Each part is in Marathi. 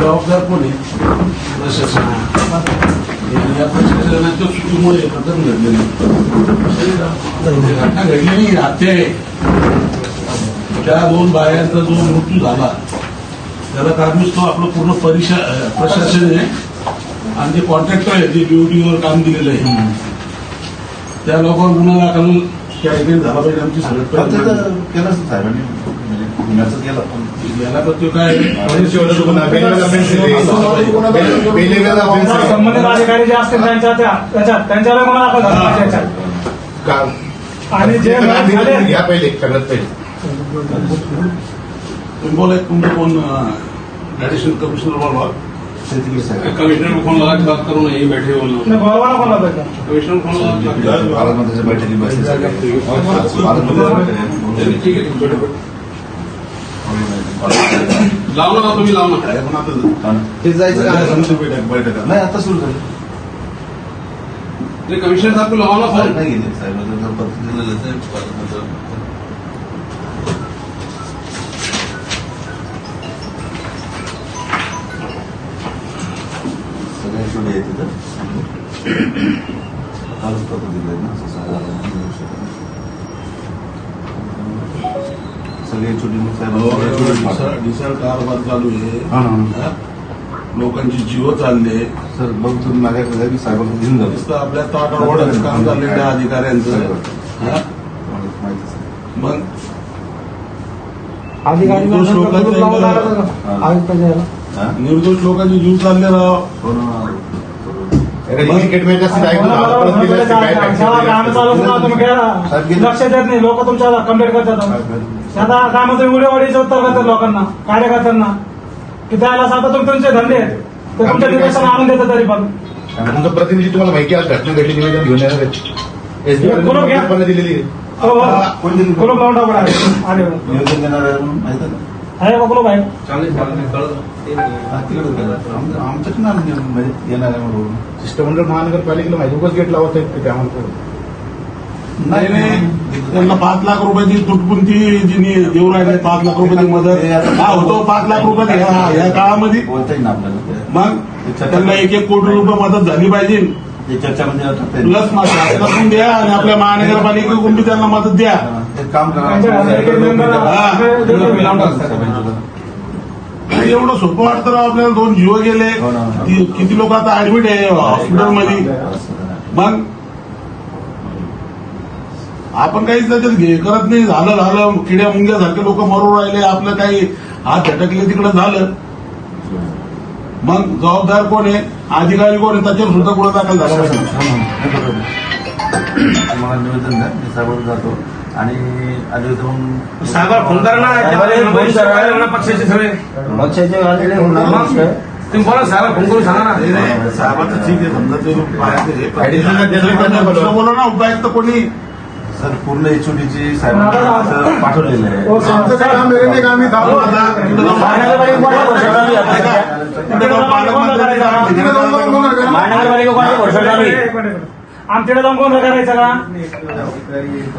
जबाबदार कोण? आहे प्रशासन या प्रशासनाच्या चुकीमुळे प्रकरण घडलेलं घटना घडली नाही हत्या आहे त्या दोन बायांचा जो मृत्यू झाला त्याला कारणास्तव आपलं पूर्ण परिषा प्रशासन आहे. आणि जे कॉन्ट्रॅक्टर आहे जे ड्युटीवर काम दिलेलं आहे. त्या लोकांवर गुन्हा दाखल कॅरेक्टर झाला पाहिजे आमची सगळ्यात ना साहेबांनी. म्हणजे गुन्ह्याचं केलं पण. याला पण तो काय. संबंधित अधिकारी जे असतील त्यांच्या त्याच्यात त्यांच्यावर आणि जे पहिले सगळ्यात पहिले. बोला तुमचं कोण ऍडिशनल कमिशनर बोलवा कमिश्नर को फोन लगा के बात करो ना यही बैठे हो? कमिश्नर फोन लगा. ठीक है लाव ना तुम्ही? लाव काय पण आता हा. ते जायचं का? समिती बैठक बैठक नाही आता सुरू झालं. नहीं कमिश्नर साहब लगाओ ना फोन नाही गेले साहेबांचं जर पत्र दिलेलं आहे, पालकमंत्री सगळे छोटे आहेत तिथं कालच पत्र दिलंय ना असं सांगायला. सगळे छोटे हो, साहेब कारभार चालू आहे हा हा. हा? लोकांची जीव चालले सर बघ तुम्ही माझ्याकडे जाईल साहेबांना घेऊन जातो नुसतं आपल्या ताटावडाचं काम चाललंय त्या अधिकाऱ्यांचं हा? मग अधिकारी निर्दोष लोकांचं? हा. हा? निर्दोष लोकांचे जीव चालले राव हो. लक्ष देत नाही लोक तुमच्या कंप्लेंट करतात आता काम तुम्ही उड्यावाडीचे उत्तर करतात लोकांना कार्यकर्त्यांना. की त्याला आता तुमचे तुमचे धंदे आहेत. ते तुमच्या निवेदन आणून देतात तरी पण. तुमचा प्रतिनिधी तुम्हाला माहिती आहे आज घटना घडली निवेदन घेऊन येणार घ्या? दिलेली आहे. हो हो? कुलूप लावून आले देणार आहे म्हणून माहिती आहे? ना? आहे का कुलूप आहे चालीस साल में कल हा, तिकडे गेला. आम- आमच्याकडे ना म्हणजे येणार आहे म्हणून. शिष्टमंडळ महानगरपालिकेला माहिती उगाच गेट लावत आहेत ते त्यामुळे नाही नाही. त्यांना पाच लाख रुपयाची तुटपुंती जी नि- देऊ राहिले पाच लाख रुपयाची मदत. हा होतो? पाच लाख रुपये ह्या ह्या काळामध्ये बोलता येईल ना आपल्याला मग त्यांना एक एक कोटी रुपये मदत झाली पाहिजे. ते चर्चामध्ये आता ते- प्लस शासनातून द्या आणि आपल्या महानगरपालिकेकडून बी त्यांना मदत द्या. हा, ते काम करा. त्यांच्या हा. एवढं सोपं वाटतं राव आपल्याला दोन जीव गेले. हो ना. कि- किती लोक आता ऍडमिट आहे हॉस्पिटलमध्ये मग आपण काही त्याच्यात घे करत नाही. झालं झालं. किड्या मुंग्यासारखे लोक मरू राहिले. आपलं काही हात झटकले तिकडं झालं. मग जबाबदार कोण आहे? अधिकारी कोण आहे? त्याच्यावर सुद्धा गुन्हा दाखल झाला तुम्हाला निवेदन द्या. मी साहेबांना जातो. आणि मग साहेब फोन करा ना. पक्षाचे सगळे. पक्षाचे आलेले होणार तुम्ही बोला साहेब फोन करून सांगा ना. नाही, साहेबाचं ठीक आहे. समजा ते हे बोला ना उपायुक्त कोणी? सर पूर्ण एचओडीची साहेबांना पाठवलेलं आहे. हो. आमच्याकडे जाऊन कोण करायचं का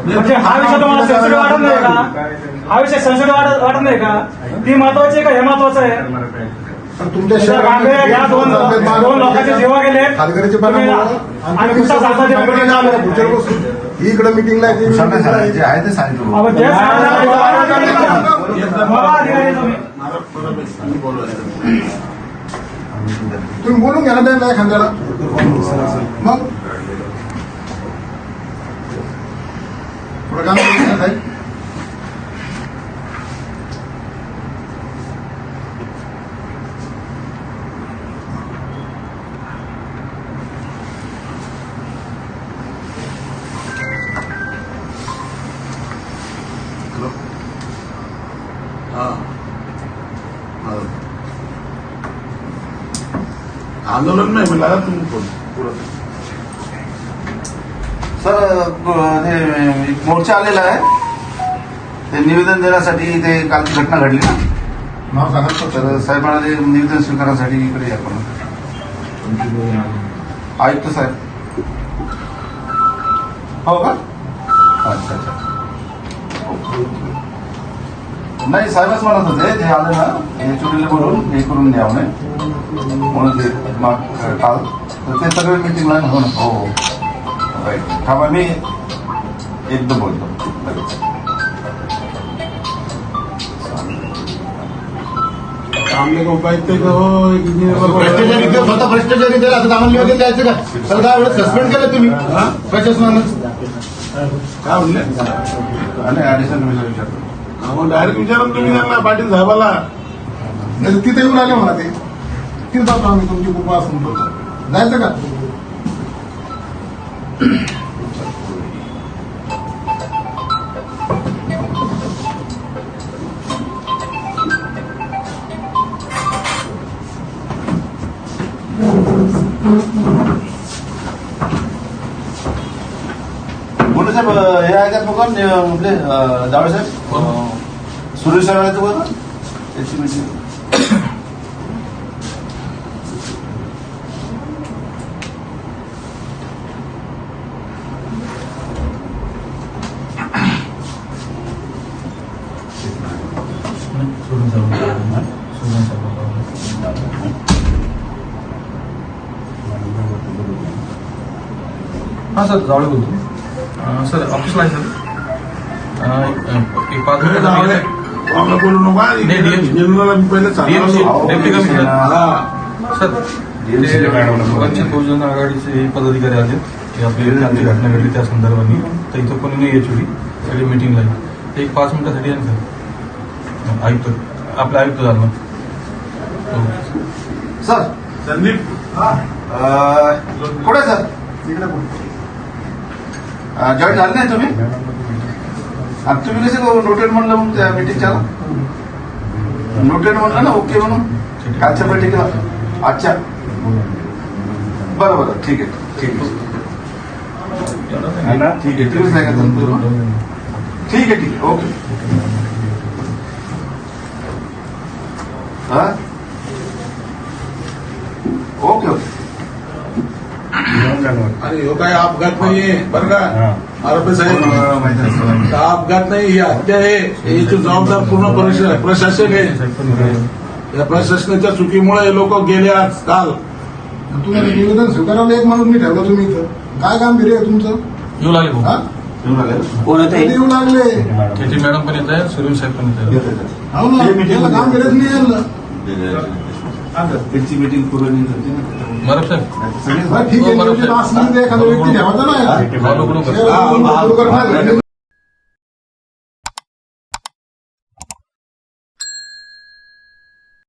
म्हणजे हा विषय तुम्हाला सेन्सिटिव्ह वाटत नाही का? हा विषय सेन्सिटिव्ह वाटत वाटत नाही का? ती महत्वाची आहे का? हे महत्वाचं आहे. तुमच्या दोन दोन लोकांचे जीवा गेले आणि इकडे मिटिंगला. जे आहे ते सांगितलं. तुम्ही बोलून घ्या ना त्यांना एखाद्याला मग? पुढं काम साहेब. आंदोलन नाही म्हणलं तुम्ही. पुढं. सर ते एक मोर्चा आलेला आहे ते निवेदन देण्यासाठी ते कालची घटना घडली ना नाव तर साहेब म्हणाले निवेदन स्वीकारण्यासाठी इकडे या आपण आयुक्त साहेब हो का अच्छा अच्छा नाही साहेबच म्हणत होते ते आले ना हे चोरीला बोलून हे करून द्या म्हणे म्हणून ते मग काल तर ते सगळे मिटिंगला हो हो हो राईट थांबा मी एकदम बोलतो लगेच आमले उपायुक्त हो भ्रष्टाचारी ते स्वतः भ्रष्टाचारी केला आता आम्हाला निवेदन द्यायचं का तर दहा वेळेस सस्पेंड केलं तुम्ही प्रशासनानं काय म्हणले आणि ऍडिशनल विषय विचारतो मग डायरेक्ट विचारा तुम्ही त्यांना पाटील साहेबाला नाही, तिथे येऊन आले म्हणा ते तिथे जातो आम्ही तुमची कृपा म्हणतो बोलतो जायचं का Thank you. हे आहे का दुकान आपले जावळे साहेब सुरेश साहेब आहे बघा त्याची मीटिंग हां सर जावळे बोलतो अं, सर ऑफिसला आहे सर. आम्हाला बोलू नका. निर्मला मी पहिले. हा सर वंचित बहुजन आघाडीचे हे पदाधिकारी आले. ते आपली घटना घडली त्या संदर्भाने. तर इथं कोणी नाही याची सगळी मिटिंगला. ते एक पाच मिनिटासाठी आहे ना सर. आयुक्त आपले आयुक्त झालं. सर. संदीप. अं, कुठे सर? जॉईन झाले नाही तुम्ही? आता तुम्ही कसे नोटेड म्हणलं मग त्या मीटिंगच्या नोटेड म्हणलं ना ओके म्हणून? कालच्या बैठकीला अच्छा. बरं बरं ठीक आहे. ठीक आहे. ठीक आहे. तुम्हीच नाही का ठीक आहे ठीक आहे. ओके. हा? Okay okay. आणि ह्यो काय अपघात नाहीये बरं का? आरोपी साहेब. हा अपघात नाही ही हत्या आहे. याची जबाबदार पूर्ण प्रशा- प्रशासन आहे. या प्रशासनाच्या चुकीमुळे हे लोक गेले आज काल. तुम्ही निवेदन स्वीकारायला एक माणूस मी ठेवला तुम्ही इथं. काय काम आहे तुमचं? येऊ लागले हा? भाऊ येऊ लागले? कोण कधी येऊ लागले. त्याची मॅडम पण येत आहे सुरेश साहेब पण येत आहे हो ना. काम केलंच नाही यांना. त्यांची मिटिंग पूर्ण झाली बरं साहेब ठीक आहे हो, बरोबर. नियोजन असलं तर एखादा व्यक्ती ठेवायचा ना